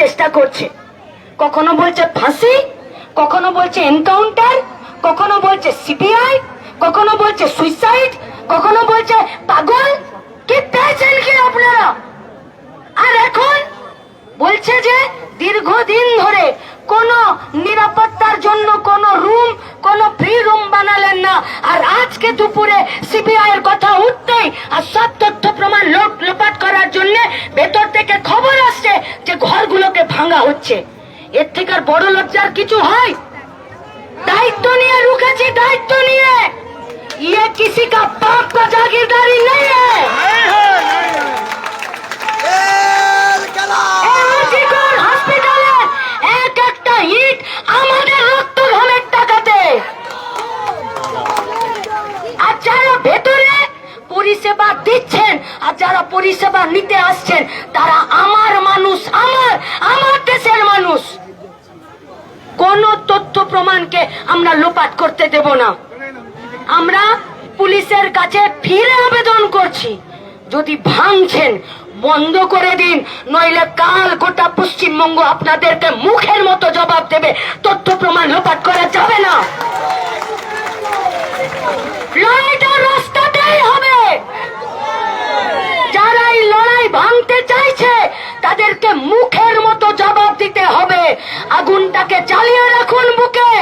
চেষ্টা করছে। কখনো বলছে ফাঁসি, কখনো বলছে এনকাউন্টার, কখনো বলছে সিবিআই কখনো বলছে সুইসাইড, কখনো বলছে পাগল। কি পেয়েছেন কি আপনারা? আর এখন বলছে যে দীর্ঘদিন ধরে কোন নিরাপত্তার জন্য কোন রুম কোন ফ্রি রুম বানালেন না আর আজকে দুপুরে সিবিআই এর কথা উঠতেই আর সব তথ্য প্রমাণ লোট লোপাট করার জন্য ভেতর থেকে খবর আসছে যে ঘরগুলোকে ভাঙা হচ্ছে এর থেকে আর বড় লজ্জার কিছু হয় দায়িত্ব নিয়ে রুখেছি দায়িত্ব নিয়ে ये किसी का बाप का जागीरदारी नहीं है পরিষেবা নিতে আসছেন, তারা আমার মানুষ, আমার আমার দেশের মানুষ। কোন তথ্য প্রমাণকে আমরা লোপাট করতে দেব না। আমরা পুলিশের কাছে ফিরে আবেদন করছি। যদি ভাঙছেন, বন্ধ করে দিন, নইলে কাল গোটা পশ্চিমবঙ্গ আপনাদেরকে মুখের মতো জবাব দেবে। তথ্য প্রমাণ লোপাট করা যাবে না। লড়াইটা রাস্তাতেই হবে যারা এই লড়াই ভাঙতে চাইছে, তাদেরকে মুখের মতো জবাব দিতে হবে। আগুনটাকে চালিয়ে রাখুন বুকে।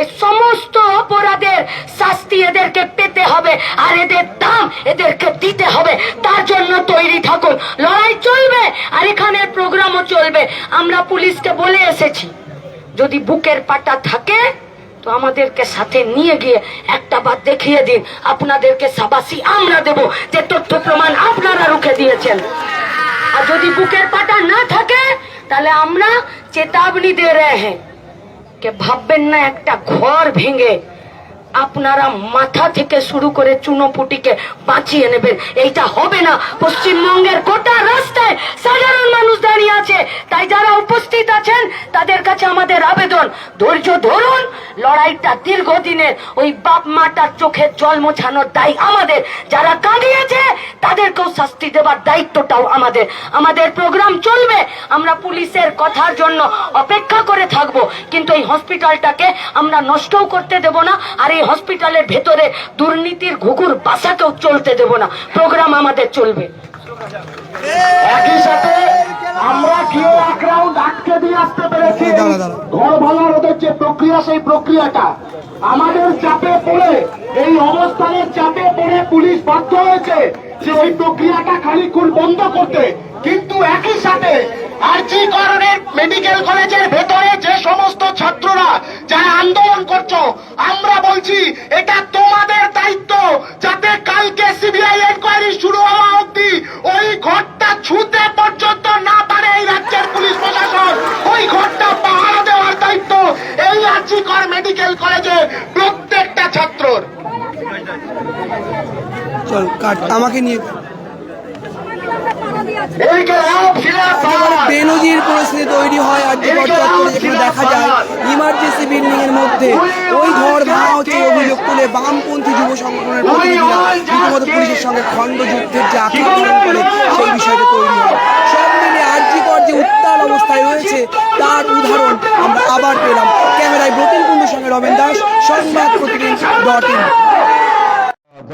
এ সমস্ত অপরাধের শাস্তি এদেরকে পেতে হবে, আর এদের দাম এদেরকে দিতে হবে। তার জন্য তৈরি থাকুন। লড়াই চলবে, আর এখানে প্রোগ্রামও চলবে। আমরা পুলিশকে বলে এসেছি, যদি বুকের পাটা থাকে, তো আমাদেরকে সাথে নিয়ে গিয়ে একটা বার দেখিয়ে দিন। আপনাদেরকে সাবাসি আমরা দেব, যে তথ্য প্রমাণ আপনারা রুখে দিয়েছেন। আর যদি বুকের পাটা না থাকে, তাহলে আমরা চেতাবনী দে রে হ্যাঁ। কে ভাববেন না একটা ঘর ভেঙে আপনারা মাথা থেকে শুরু করে চুনোপুটিকে বাঁচিয়ে নেবেন। এইটা হবে না। পশ্চিমবঙ্গের গোটা রাস্তায় সাধারণ মানুষ দাঁড়িয়ে আছে। তাই যারা উপস্থিত আছেন, তাদের কাছে আমাদের আবেদন। ধৈর্য ধরুন লড়াইটা দীর্ঘদিনের ওই বাপ মাটার চোখের জল মোছানোর দায় আমাদের। যারা কাঁদিয়েছে তাদেরকেও শাস্তি দেবার দায়িত্বটাও আমাদের। আমাদের প্রোগ্রাম চলবে আমরা পুলিশের কথার জন্য অপেক্ষা করে থাকব। কিন্তু এই হসপিটালটাকে আমরা নষ্টও করতে দেব না আর এই হসপিটালের ভেতরে দুর্নীতির ঘুঘুর বাসাকেও চলতে দেব না। প্রোগ্রাম আমাদের চলবে। একই সাথে আমরা গিয়ে এক রাউন্ড আটকে দিয়ে আসতে পেরেছি। ঘর যে প্রক্রিয়া, সেই প্রক্রিয়াটা। আমাদের চাপে পড়ে, এই অবস্থানের চাপে পড়ে পুলিশ বাধ্য হয়েছে যে ওই প্রক্রিয়াটা খালি খুন বন্ধ করতে। কিন্তু একই সাথে আরজি করণের মেডিকেল কলেজের ভেতরে যে কর মেডিকেল কলেজের প্রত্যেকটা ছাত্রর। চল কাট আমাকে নিয়ে বেনজির পরিস্থিতি তৈরি হয় আর যে যেখানে দেখা যায় ইমার্জেন্সি বিল্ডিং এর মধ্যে ওই ঘর ভাঙা হচ্ছে অভিযোগ তুলে বামপন্থী যুব সংগঠনের প্রতিনিধিরা। পুলিশের সঙ্গে খণ্ড যুদ্ধের যে আক্রমণ করে সেই বিষয়টা তৈরি হয় উত্তাল রয়েছে তার উদাহরণ আমরা আবার পেলাম। ক্যামেরায় ব্রতিন কুণ্ডুর সঙ্গে রমেন দাস, সংবাদ প্রতিদিন ডট ইন।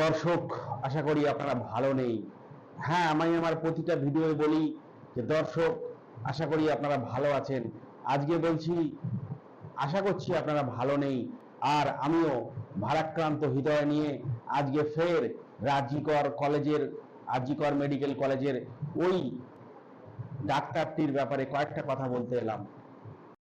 দর্শক, আশা করি আপনারা ভালো নেই। হ্যাঁ আমি আমার প্রতিটা ভিডিও বলি যে দর্শক, আশা করি আপনারা ভালো আছেন। আজকে বলছি, আশা করছি আপনারা ভালো নেই। আর আমিও ভারাক্রান্ত হৃদয় নিয়ে আজকে ফের রাজিকর কলেজের আজিকর মেডিকেল কলেজের ওই ডাক্তারটির ব্যাপারে কয়েকটা কথা বলতে এলাম।